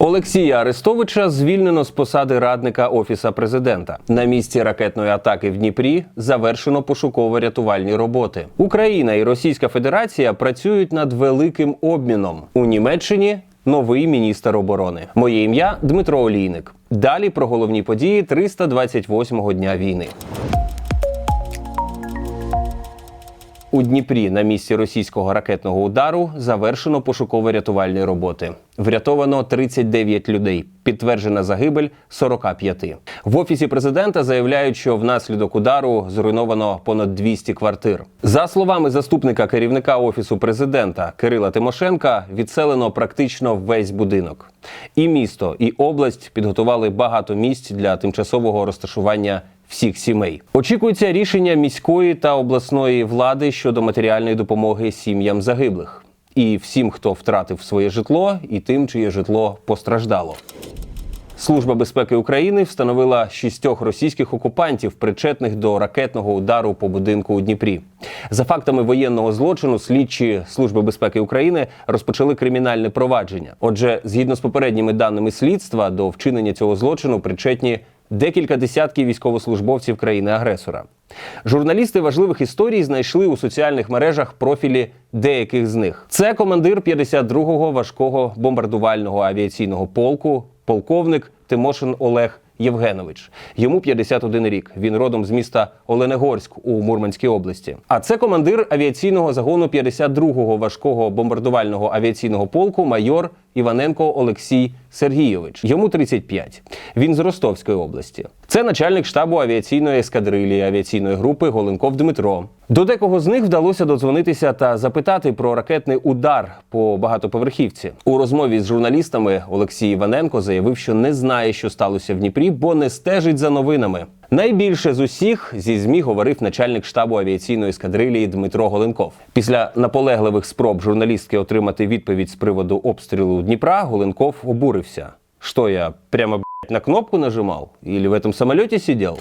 Олексія Арестовича звільнено з посади радника офіса президента. На місці ракетної атаки в Дніпрі завершено пошуково-рятувальні роботи. Україна і Російська Федерація працюють над великим обміном у Німеччині. Новий міністр оборони. Моє ім'я Дмитро Олійник. Далі про головні події 328-го дня війни. У Дніпрі на місці російського ракетного удару завершено пошуково-рятувальні роботи. Врятовано 39 людей. Підтверджена загибель 45. В офісі президента заявляють, що внаслідок удару зруйновано понад 200 квартир. За словами заступника керівника офісу президента Кирила Тимошенка, відселено практично весь будинок. І місто, і область підготували багато місць для тимчасового розташування всіх сімей. Очікується рішення міської та обласної влади щодо матеріальної допомоги сім'ям загиблих і всім, хто втратив своє житло, і тим, чиє житло постраждало. Служба безпеки України встановила шістьох російських окупантів, причетних до ракетного удару по будинку у Дніпрі. За фактами воєнного злочину, слідчі служби безпеки України розпочали кримінальне провадження. Отже, згідно з попередніми даними слідства, до вчинення цього злочину причетні декілька десятків військовослужбовців країни-агресора. Журналісти важливих історій знайшли у соціальних мережах профілі деяких з них. Це командир 52-го важкого бомбардувального авіаційного полку, полковник Тимошин Олег Євгенович. Йому 51 рік. Він родом з міста Оленегорськ у Мурманській області. А це командир авіаційного загону 52-го важкого бомбардувального авіаційного полку майор Іваненко Олексій Сергійович. Йому 35. Він з Ростовської області. Це начальник штабу авіаційної ескадрилі авіаційної групи Голенков Дмитро. До декого з них вдалося додзвонитися та запитати про ракетний удар по багатоповерхівці. У розмові з журналістами Олексій Іваненко заявив, що не знає, що сталося в Дніпрі, бо не стежить за новинами. Найбільше з усіх зі змі говорив начальник штабу авіаційної ескадрилії Дмитро Голенков. Після наполегливих спроб журналістки отримати відповідь з приводу обстрілу Дніпра, Голенков обурився. Що я прямо б***, на кнопку нажимав? Или в этом самоліті сидів?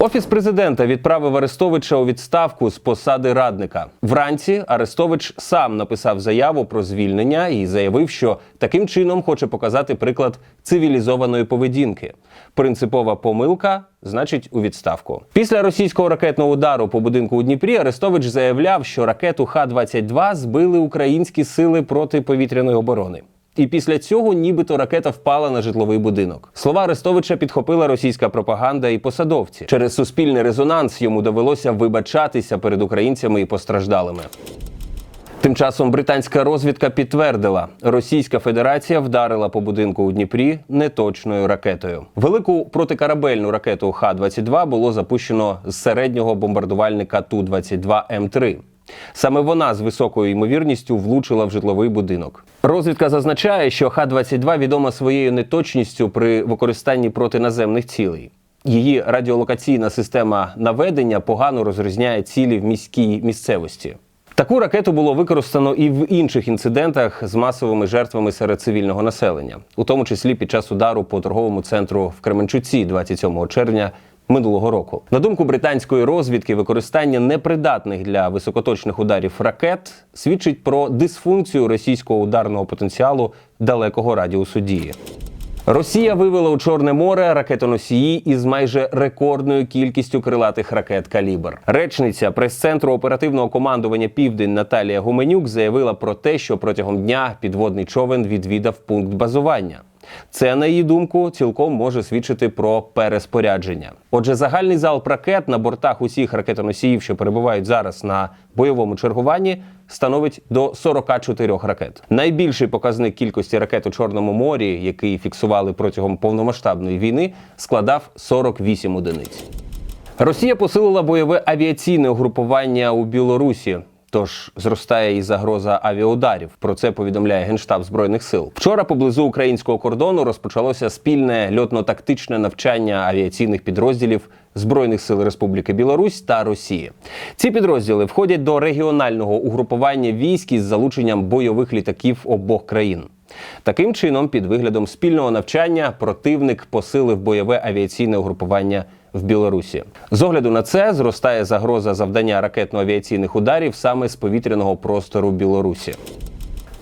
Офіс президента відправив Арестовича у відставку з посади радника. Вранці Арестович сам написав заяву про звільнення і заявив, що таким чином хоче показати приклад цивілізованої поведінки. Принципова помилка значить у відставку. Після російського ракетного удару по будинку у Дніпрі Арестович заявляв, що ракету Х-22 збили українські сили протиповітряної оборони. І після цього нібито ракета впала на житловий будинок. Слова Арестовича підхопила російська пропаганда і посадовці. Через суспільний резонанс йому довелося вибачатися перед українцями і постраждалими. Тим часом британська розвідка підтвердила, Російська Федерація вдарила по будинку у Дніпрі неточною ракетою. Велику протикорабельну ракету Х-22 було запущено з середнього бомбардувальника Ту-22 М3. Саме вона з високою ймовірністю влучила в житловий будинок. Розвідка зазначає, що Х-22 відома своєю неточністю при використанні протиназемних цілей. Її радіолокаційна система наведення погано розрізняє цілі в міській місцевості. Таку ракету було використано і в інших інцидентах з масовими жертвами серед цивільного населення, у тому числі під час удару по торговому центру в Кременчуці 27 червня минулого року. На думку британської розвідки, використання непридатних для високоточних ударів ракет свідчить про дисфункцію російського ударного потенціалу далекого радіусу дії. Росія вивела у Чорне море ракетоносії із майже рекордною кількістю крилатих ракет Калібр. Речниця прес-центру оперативного командування Південь Наталія Гуменюк заявила про те, що протягом дня підводний човен відвідав пункт базування. Це, на її думку, цілком може свідчити про переспорядження. Отже, загальний залп ракет на бортах усіх ракетоносіїв, що перебувають зараз на бойовому чергуванні, становить до 44 ракет. Найбільший показник кількості ракет у Чорному морі, який фіксували протягом повномасштабної війни, складав 48 одиниць. Росія посилила бойове авіаційне угрупування у Білорусі. Тож зростає і загроза авіаударів. Про це повідомляє генштаб збройних сил. Вчора поблизу українського кордону розпочалося спільне льотно-тактичне навчання авіаційних підрозділів збройних сил Республіки Білорусь та Росії. Ці підрозділи входять до регіонального угрупування військ із залученням бойових літаків обох країн. Таким чином, під виглядом спільного навчання, противник посилив бойове авіаційне угрупування в Білорусі. З огляду на це зростає загроза завдання ракетно-авіаційних ударів саме з повітряного простору Білорусі.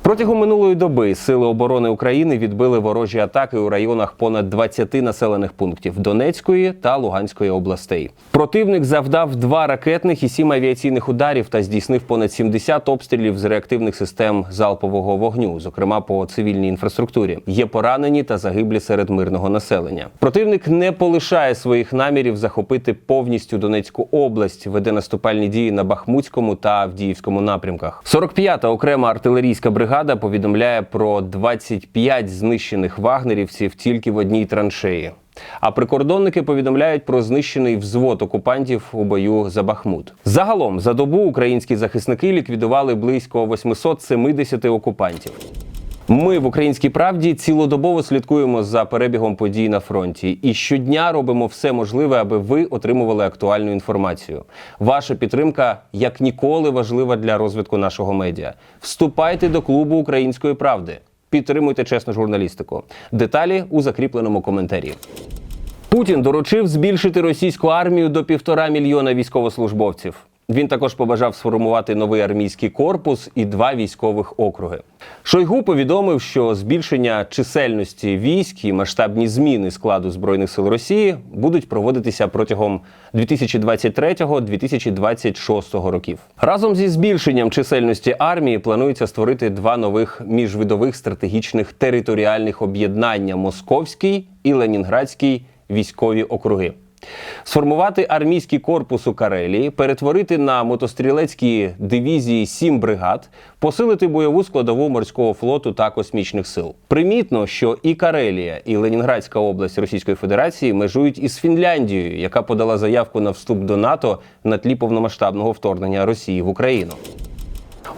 Протягом минулої доби сили оборони України відбили ворожі атаки у районах понад 20 населених пунктів Донецької та Луганської областей. Противник завдав два ракетних і сім авіаційних ударів та здійснив понад 70 обстрілів з реактивних систем залпового вогню, зокрема по цивільній інфраструктурі. Є поранені та загиблі серед мирного населення. Противник не полишає своїх намірів захопити повністю Донецьку область, веде наступальні дії на Бахмутському та Авдіївському напрямках. 45-та окрема артилерійська бригада повідомляє про 25 знищених вагнерівців тільки в одній траншеї. А прикордонники повідомляють про знищений взвод окупантів у бою за Бахмут. Загалом за добу українські захисники ліквідували близько 870 окупантів. Ми в українській правді цілодобово слідкуємо за перебігом подій на фронті і щодня робимо все можливе, аби ви отримували актуальну інформацію. Ваша підтримка як ніколи важлива для розвитку нашого медіа. Вступайте до клубу української правди. Підтримуйте чесну журналістику. Деталі у закріпленому коментарі. Путін доручив збільшити російську армію до півтора мільйона військовослужбовців. Він також побажав сформувати новий армійський корпус і два військових округи. Шойгу повідомив, що збільшення чисельності військ і масштабні зміни складу збройних сил Росії будуть проводитися протягом 2023-2026 років. Разом зі збільшенням чисельності армії планується створити два нових міжвидових стратегічних територіальних об'єднання Московський і Ленінградський військові округи. Сформувати армійський корпус у Карелії, перетворити на мотострілецькі дивізії сім бригад, посилити бойову складову морського флоту та космічних сил. Примітно, що і Карелія, і Ленінградська область Російської Федерації межують із Фінляндією, яка подала заявку на вступ до НАТО на тлі повномасштабного вторгнення Росії в Україну.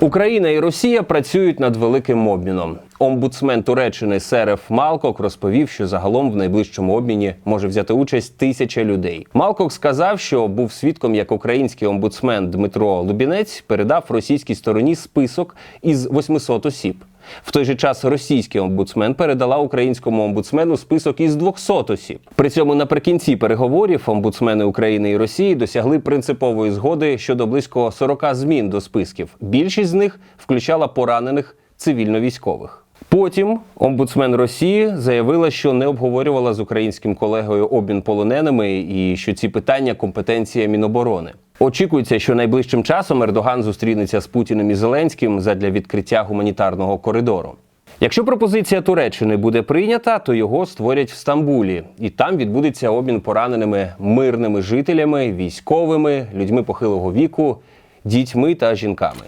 Україна і Росія працюють над великим обміном. Омбудсмен Туреччини Сереф Малкок розповів, що загалом в найближчому обміні може взяти участь тисяча людей. Малкок сказав, що був свідком, як український омбудсмен Дмитро Лубінець передав російській стороні список із 800 осіб. В той же час російський омбудсмен передала українському омбудсмену список із 200 осіб. При цьому наприкінці переговорів омбудсмени України і Росії досягли принципової згоди щодо близько 40 змін до списків. Більшість з них включала поранених цивільно-військових. Потім омбудсмен Росії заявила, що не обговорювала з українським колегою обмін полоненими і що ці питання компетенція Міноборони. Очікується, що найближчим часом Ердоган зустрінеться з Путіним і Зеленським задля відкриття гуманітарного коридору. Якщо пропозиція Туреччини буде прийнята, то його створять в Стамбулі, і там відбудеться обмін пораненими мирними жителями, військовими, людьми похилого віку, дітьми та жінками.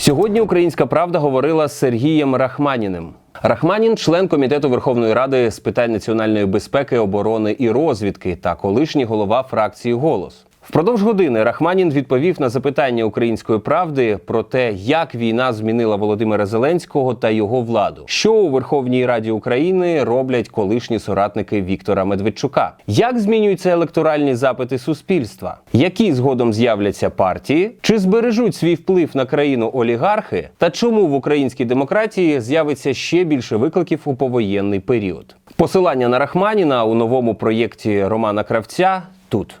Сьогодні Українська Правда говорила з Сергієм Рахманіним. Рахманін член комітету Верховної Ради з питань національної безпеки, оборони і розвідки та колишній голова фракції Голос. Впродовж години Рахманін відповів на запитання української правди про те, як війна змінила Володимира Зеленського та його владу, що у Верховній Раді України роблять колишні соратники Віктора Медведчука, як змінюються електоральні запити суспільства, які згодом з'являться партії, чи збережуть свій вплив на країну олігархи, та чому в українській демократії з'явиться ще більше викликів у повоєнний період. Посилання на Рахманіна у новому проєкті Романа Кравця тут.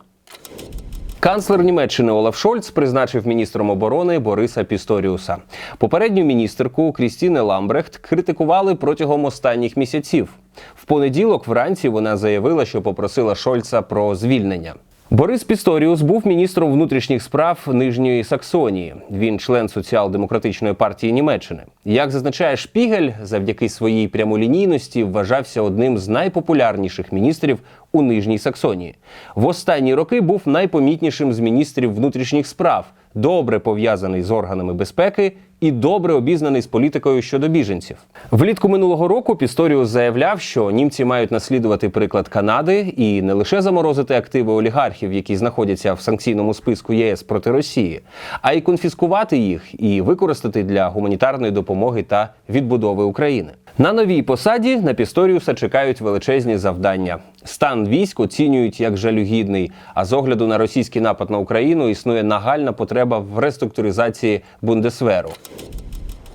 Канцлер Німеччини Олаф Шольц призначив міністром оборони Бориса Пісторіуса. Попередню міністерку Крістіне Ламбрехт критикували протягом останніх місяців. В понеділок вранці вона заявила, що попросила Шольца про звільнення. Борис Пісторіус був міністром внутрішніх справ Нижньої Саксонії. Він член соціал-демократичної партії Німеччини. Як зазначає Шпігель, завдяки своїй прямолінійності вважався одним з найпопулярніших міністрів у Нижній Саксонії. В останні роки був найпомітнішим з міністрів внутрішніх справ, добре пов'язаний з органами безпеки і добре обізнаний з політикою щодо біженців. Влітку минулого року Пісторіус заявляв, що німці мають наслідувати приклад Канади і не лише заморозити активи олігархів, які знаходяться в санкційному списку ЄС проти Росії, а й конфіскувати їх і використати для гуманітарної допомоги та відбудови України. На новій посаді на Пісторіуса чекають величезні завдання. Стан військ оцінюють як жалюгідний. А з огляду на російський напад на Україну існує нагальна потреба в реструктуризації Бундесверу.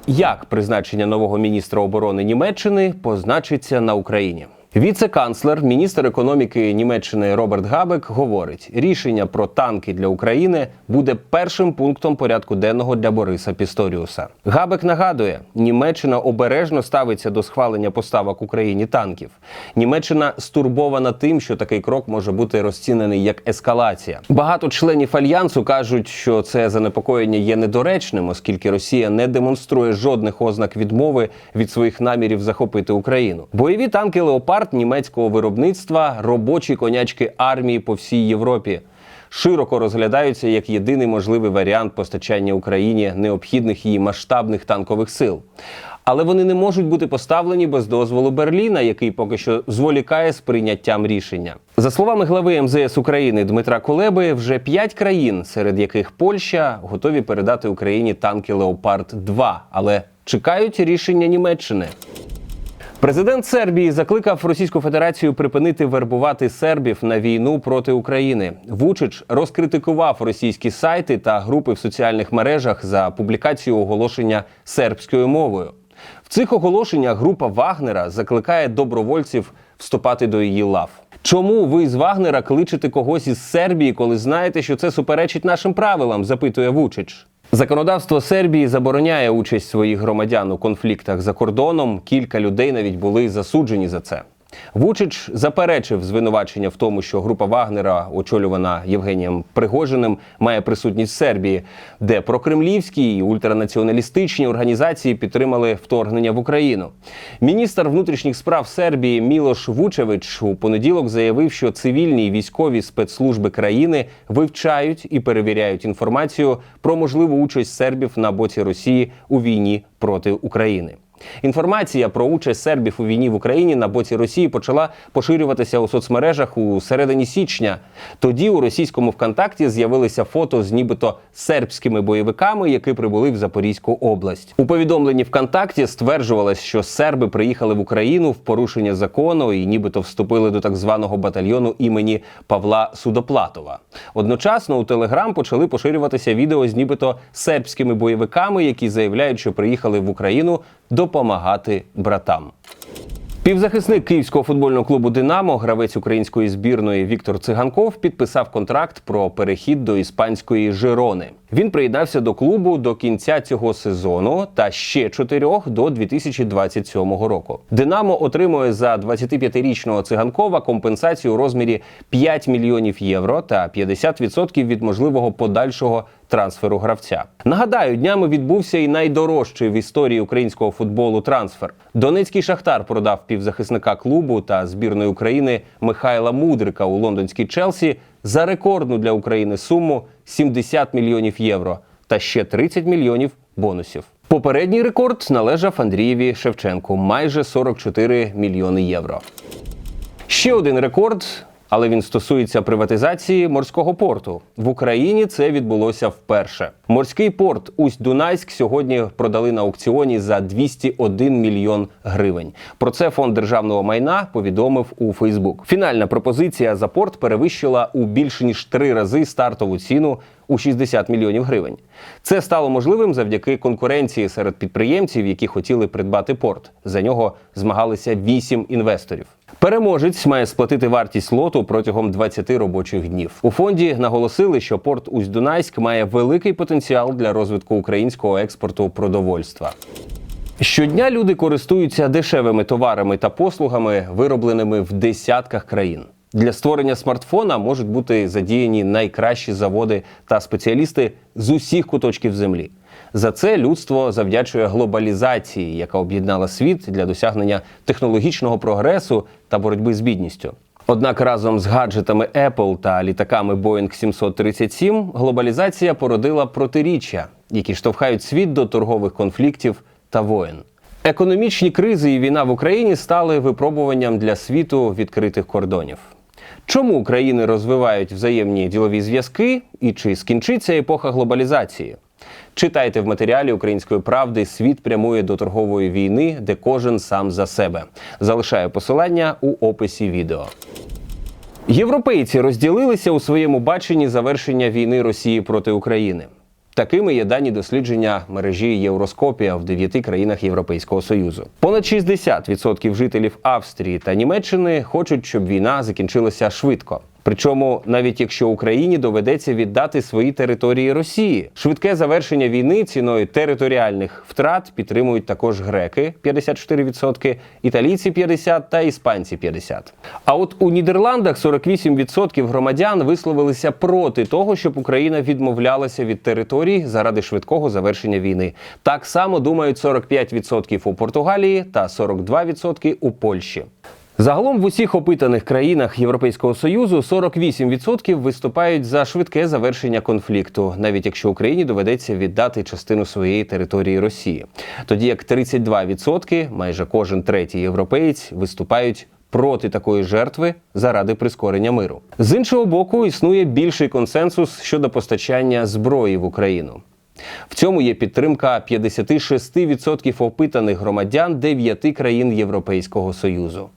Як призначення нового міністра оборони Німеччини позначиться на Україні? Віце-канцлер, міністр економіки Німеччини Роберт Габек говорить: рішення про танки для України буде першим пунктом порядку денного для Бориса Пісторіуса. Габек нагадує, Німеччина обережно ставиться до схвалення поставок Україні танків. Німеччина стурбована тим, що такий крок може бути розцінений як ескалація. Багато членів альянсу кажуть, що це занепокоєння є недоречним, оскільки Росія не демонструє жодних ознак відмови від своїх намірів захопити Україну. Бойові танки Леопард німецького виробництва, робочі конячки армії по всій Європі. Широко розглядаються як єдиний можливий варіант постачання Україні необхідних її масштабних танкових сил. Але вони не можуть бути поставлені без дозволу Берліна, який поки що зволікає з прийняттям рішення. За словами глави МЗС України Дмитра Кулеби, вже п'ять країн, серед яких Польща, готові передати Україні танки Леопард 2 але чекають рішення Німеччини. Президент Сербії закликав Російську Федерацію припинити вербувати сербів на війну проти України. Вучич розкритикував російські сайти та групи в соціальних мережах за публікацію оголошення сербською мовою. В цих оголошеннях група Вагнера закликає добровольців вступати до її лав. Чому ви з Вагнера кличете когось із Сербії, коли знаєте, що це суперечить нашим правилам? запитує Вучич. Законодавство Сербії забороняє участь своїх громадян у конфліктах за кордоном. Кілька людей навіть були засуджені за це. Вучич заперечив звинувачення в тому, що група Вагнера, очолювана Євгенієм Пригожиним, має присутність в Сербії, де прокремлівські і ультранаціоналістичні організації підтримали вторгнення в Україну. Міністр внутрішніх справ Сербії Мілош Вучевич у понеділок заявив, що цивільні і військові спецслужби країни вивчають і перевіряють інформацію про можливу участь сербів на боці Росії у війні проти України. Інформація про участь сербів у війні в Україні на боці Росії почала поширюватися у соцмережах у середині січня. Тоді у російському ВКонтакті з'явилися фото з нібито сербськими бойовиками, які прибули в Запорізьку область. У повідомленні ВКонтакті стверджувалось, що серби приїхали в Україну в порушення закону і нібито вступили до так званого батальйону імені Павла Судоплатова. Одночасно у Телеграм почали поширюватися відео з нібито сербськими бойовиками, які заявляють, що приїхали в Україну допомагати братам. Півзахисник київського футбольного клубу Динамо, гравець української збірної Віктор Циганков, підписав контракт про перехід до іспанської Жирони. Він приєднався до клубу до кінця цього сезону та ще чотирьох до 2027 року. Динамо отримує за 25-річного циганкова компенсацію у розмірі 5 мільйонів євро та 50% від можливого подальшого трансферу гравця. Нагадаю, днями відбувся і найдорожчий в історії українського футболу трансфер. Донецький шахтар продав півзахисника клубу та збірної України Михайла Мудрика у лондонській Челсі за рекордну для України суму 70 мільйонів євро та ще 30 мільйонів бонусів. Попередній рекорд належав Андрієві Шевченку майже 44 мільйони євро. Ще один рекорд, але він стосується приватизації морського порту. В Україні це відбулося вперше. Морський порт Усть-Дунайськ сьогодні продали на аукціоні за 201 мільйон гривень. Про це фонд державного майна повідомив у Фейсбук. Фінальна пропозиція за порт перевищила у більше ніж три рази стартову ціну у 60 мільйонів гривень. Це стало можливим завдяки конкуренції серед підприємців, які хотіли придбати порт. За нього змагалися вісім інвесторів. Переможець має сплатити вартість лоту протягом 20 робочих днів. У фонді наголосили, що порт Усть-Дунайськ має великий потенціал для розвитку українського експорту продовольства. Щодня люди користуються дешевими товарами та послугами, виробленими в десятках країн. Для створення смартфона можуть бути задіяні найкращі заводи та спеціалісти з усіх куточків землі. За це людство завдячує глобалізації, яка об'єднала світ для досягнення технологічного прогресу та боротьби з бідністю. Однак разом з гаджетами Apple та літаками Boeing 737 глобалізація породила протиріччя, які штовхають світ до торгових конфліктів та воєн. Економічні кризи і війна в Україні стали випробуванням для світу відкритих кордонів. Чому країни розвивають взаємні ділові зв'язки і чи скінчиться епоха глобалізації? Читайте в матеріалі Української правди Світ прямує до торгової війни, де кожен сам за себе. Залишаю посилання у описі відео. Європейці розділилися у своєму баченні завершення війни Росії проти України. Такими є дані дослідження мережі Євроскопія в дев'яти країнах Європейського Союзу. Понад 60% жителів Австрії та Німеччини хочуть, щоб війна закінчилася швидко. Причому, навіть якщо Україні доведеться віддати свої території Росії, швидке завершення війни ціною територіальних втрат підтримують також греки 54%, італійці 50% та іспанці 50%. А от у Нідерландах 48% громадян висловилися проти того, щоб Україна відмовлялася від територій заради швидкого завершення війни. Так само думають 45% у Португалії та 42% у Польщі. Загалом в усіх опитаних країнах Європейського союзу 48% виступають за швидке завершення конфлікту, навіть якщо Україні доведеться віддати частину своєї території Росії. Тоді як 32%, майже кожен третій європеєць, виступають. Проти такої жертви заради прискорення миру з іншого боку існує більший консенсус щодо постачання зброї в Україну. В цьому є підтримка 56% опитаних громадян 9 країн Європейського союзу.